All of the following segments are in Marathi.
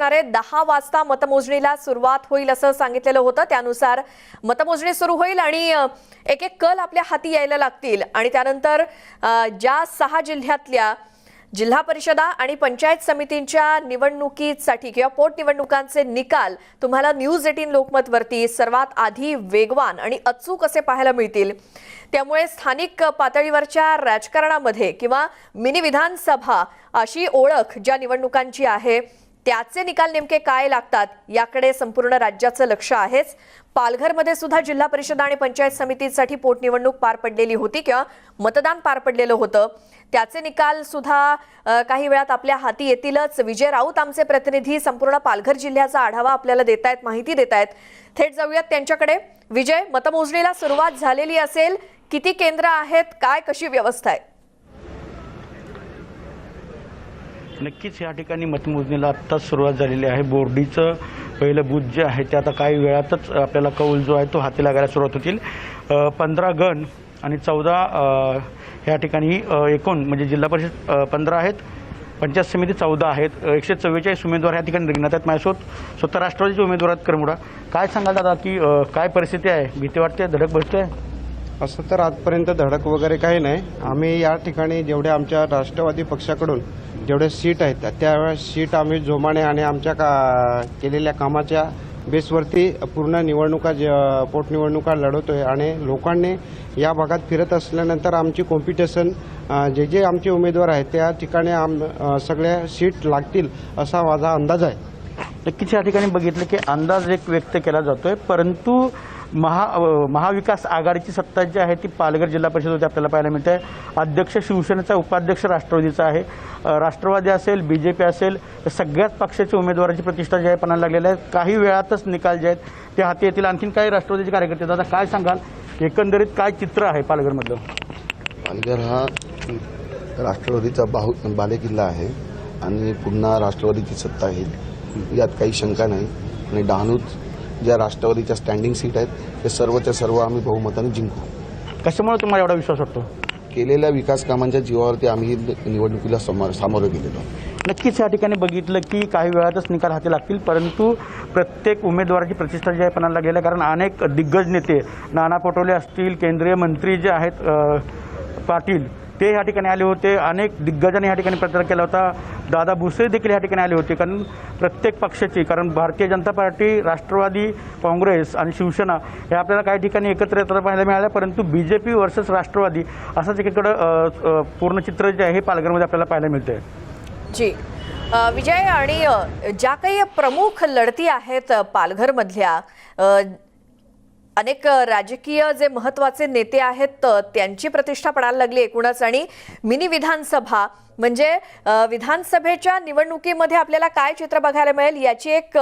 असणारे दहा वाजता मतमोजणीला सुरुवात होईल असं सांगितलेलं होतं. त्यानुसार मतमोजणी सुरू होईल आणि एक एक कल आपल्या हाती यायला लागतील. आणि त्यानंतर ज्या सहा जिल्ह्यातल्या जिल्हा परिषदा आणि पंचायत समितींच्या निवडणुकीसाठी किंवा पोटनिवडणुकांचे निकाल तुम्हाला न्यूज एटीन लोकमतवरती सर्वात आधी वेगवान आणि अचूक असे पाहायला मिळतील. त्यामुळे स्थानिक पातळीवरच्या राजकारणामध्ये किंवा मिनी विधानसभा अशी ओळख ज्या निवडणुकांची आहे त्याचे निकाल नेमके काय लागतात याकडे संपूर्ण राज्याचं लक्ष आहेच. पालघरमध्ये सुद्धा जिल्हा परिषद आणि पंचायत समितीसाठी पोटनिवडणूक पार पडलेली होती किंवा मतदान पार पडलेलं होतं. त्याचे निकाल सुद्धा काही वेळात आपल्या हाती येतीलच. विजय राऊत आमचे प्रतिनिधी संपूर्ण पालघर जिल्ह्याचा आढावा आपल्याला देत आहेत माहिती देत आहेत थेट जाऊयात त्यांच्याकडे. विजय मतमोजणीला सुरुवात झालेली असेल. किती केंद्र आहेत? काय कशी व्यवस्था आहे? नक्कीच या ठिकाणी मतमोजणीला आत्ताच सुरुवात झालेली आहे. बोर्डीचं पहिलं बूथ जे आहे ते आता काही वेळातच आपल्याला कौल जो आहे तो हाती लागायला सुरुवात होतील. पंधरा गण आणि चौदा ह्या ठिकाणी एकूण म्हणजे जिल्हा परिषद पंधरा आहेत. पंचायत समिती चौदा आहेत. एकशे चव्वेचाळीस उमेदवार ह्या ठिकाणी रिंगणात आहेत. माझ्यासोबत स्वतः राष्ट्रवादीचे उमेदवार आहेत करमुडा काय सांगाल दादा की काय परिस्थिती आहे? भीती वाटते? धडक बसते? आहे असं तर आजपर्यंत धडक वगैरे काही नाही. आम्ही या ठिकाणी जेवढे आमच्या राष्ट्रवादी पक्षाकडून जेवढे सीट आहेत त्या सीट आम्ही जोमाने आणि आमच्या का केलेल्या कामाच्या बेसवरती पूर्ण निवडणुका ज- पोटनिवडणुका लढवतोय आणि लोकांनी या भागात फिरत असल्यानंतर आमची कॉम्पिटिशन जे जे आमचे उमेदवार आहेत त्या ठिकाणी आम सगळ्या सीट लागतील असा माझा अंदाज आहे. नक्कीच या ठिकाणी बघितलं की अंदाज एक व्यक्त केला जातोय. परंतु महा महाविकास आघाडीची सत्ता जी आहे ती पालघर जिल्हा परिषदेमध्ये आपल्याला पाहायला मिळते. अध्यक्ष शिवसेनेचा उपाध्यक्ष राष्ट्रवादीचा आहे. राष्ट्रवादी असेल बी जे पी असेल सगळ्याच पक्षाच्या उमेदवाराची प्रतिष्ठा जी आहे पणाला लागलेली आहे. काही वेळातच निकाल जे आहेत ते हाती येतील. आणखीन काही राष्ट्रवादीचे कार्यकर्ते दादा काय सांगाल? एकंदरीत काय चित्र आहे पालघरमधलं? पालघर हा राष्ट्रवादीचा बाहू बालेकिल्ला आहे. आणि पुन्हा राष्ट्रवादीची सत्ता येईल. यात काही शंका नाही. आणि डहाणूत ज्या राष्ट्रवादीच्या स्टँडिंग सीट आहेत ते सर्वच्या सर्व आम्ही बहुमताने जिंकू. कशामुळे तुम्हाला एवढा विश्वास वाटतो? केलेल्या विकास कामांच्या जीवावरती आम्ही निवडणुकीला समोर सामोरं गेलेलो नक्कीच या ठिकाणी बघितलं की काही वेळातच निकाल हाती लागतील परंतु प्रत्येक उमेदवाराची प्रतिष्ठा जी आहे पणाला लागलेली आहे कारण अनेक दिग्गज नेते नाना पटोले असतील केंद्रीय मंत्री जे आहेत पाटील ते या ठिकाणी आले होते. अनेक दिग्गजांनी या ठिकाणी प्रचार केला होता. दादा भुसे देखील या ठिकाणी आले होते. कारण प्रत्येक पक्षाची कारण भारतीय जनता पार्टी राष्ट्रवादी काँग्रेस आणि शिवसेना हे आपल्याला काही ठिकाणी एकत्र येताना पाहायला मिळालं परंतु B J P versus Rashtrawadi असंच एकीकडं पूर्ण चित्र जे आहे हे पालघरमध्ये आपल्याला पाहायला मिळतं जी. विजय आणि ज्या काही प्रमुख लढती आहेत पालघरमधल्या अनेक राजकीय जे महत्त्वाचे नेते आहेत त्यांची प्रतिष्ठा पडायला लागली एकूणच. आणि मिनी विधानसभा म्हणजे विधानसभेच्या निवडणुकीमध्ये आपल्याला काय चित्र बघायला मिळेल याची एक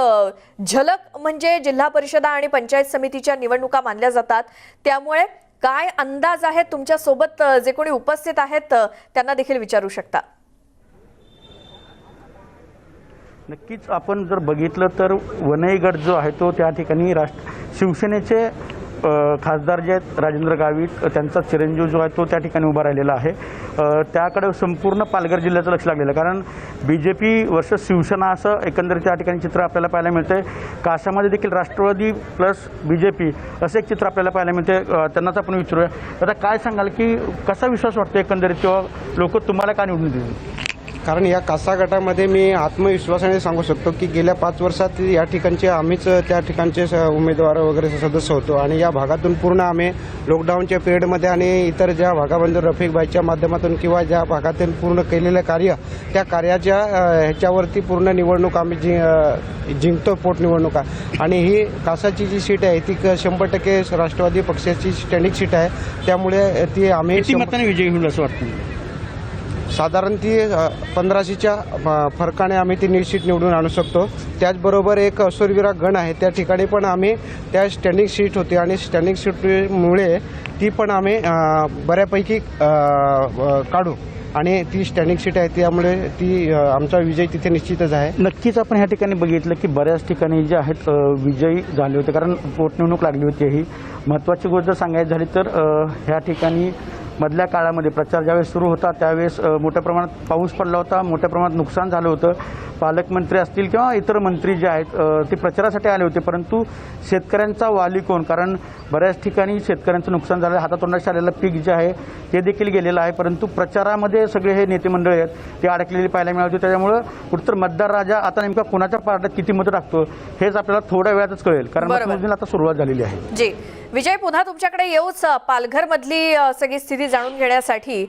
झलक म्हणजे जिल्हा परिषदा आणि पंचायत समितीच्या निवडणुका मानल्या जातात. त्यामुळे काय अंदाज आहे तुमच्यासोबत जे कोणी उपस्थित आहेत त्यांना देखील विचारू शकता. नक्कीच आपण जर बघितलं तर वनईगड जो आहे तो त्या ठिकाणी राष्ट्र शिवसेनेचे खासदार जे आहेत राजेंद्र गावित त्यांचा चिरंजीव जो आहे तो त्या ठिकाणी उभा राहिलेला आहे. त्याकडे संपूर्ण पालघर जिल्ह्याचं लक्ष लागलेलं कारण B J P versus Shiv Sena असं एकंदरीत त्या ठिकाणी चित्र आपल्याला पाहायला मिळते काशामध्ये देखील Rashtrawadi plus B J P असं एक चित्र आपल्याला पाहायला मिळते त्यांनाच आपण विचारूया. आता काय सांगाल की कसा विश्वास वाटतो एकंदरीत? किंवा लोक तुम्हाला का निवडून देतील कारण या कासा गटामध्ये मी आत्मविश्वासाने सांगू शकतो की गेल्या पाच वर्षात या ठिकाणचे आम्हीच त्या ठिकाणचे उमेदवार वगैरे सदस्य होतो. आणि या भागातून पूर्ण आम्ही लॉकडाऊनच्या पिरियडमध्ये आणि इतर ज्या भागाबंधू रफिकबाईच्या माध्यमातून किंवा ज्या भागातून पूर्ण केलेलं कार्य त्या कार्याच्या ह्याच्यावरती पूर्ण निवडणूक आम्ही जि जिंकतो पोटनिवडणुका आणि ही कासाची जी सीट आहे ती क- शंभर टक्के राष्ट्रवादी पक्षाची स्टँडिंग सीट आहे. त्यामुळे ती आम्ही विजयी होईल असं वाटतं? साधारण ती पंधराशेच्या फरकाने आम्ही ती निश्चित निवडून आणू शकतो. त्याचबरोबर एक असुरविरा गण आहे त्या ठिकाणी पण आम्ही त्या स्टँडिंग सीट होती आणि स्टँडिंग सीटमुळे ती पण आम्ही बऱ्यापैकी काढू. आणि ती स्टँडिंग सीट आहे त्यामुळे ती आमचा विजय तिथे निश्चितच आहे. नक्कीच आपण ह्या ठिकाणी बघितलं की बऱ्याच ठिकाणी जे आहेत विजयी झाले होते कारण पोटनिवडणूक लागली होती ही. महत्त्वाची गोष्ट जर सांगायची झाली तर ह्या ठिकाणी मधल्या काळामध्ये प्रचार ज्यावेळेस सुरू होता त्यावेळेस मोठ्या प्रमाणात पाऊस पडला होता मोठ्या प्रमाणात नुकसान झालं होतं. पालकमंत्री असतील किंवा इतर मंत्री जे आहेत ते प्रचारासाठी आले होते परंतु शेतकऱ्यांचा वाली कोण? कारण बऱ्याच ठिकाणी शेतकऱ्यांचं नुकसान झालं हातातोंडाशी आलेलं पीक जे आहे ते देखील गेलेलं आहे परंतु प्रचारामध्ये सगळे हे नेते मंडळी आहेत ते अडकलेली पाहायला मिळाली होती. त्याच्यामुळं कुठतर मतदार राजा आता नेमका कोणाच्या पार्ट्यात किती मतं टाकतो हेच आपल्याला थोड्या वेळातच कळेल. कारण. मतमोजणीला आता सुरुवात झालेली आहे. जी. विजय पुन्हा तुमच्याकडे येऊच. पालघर मधली सगळी स्थिती जाणून घेण्यासाठी.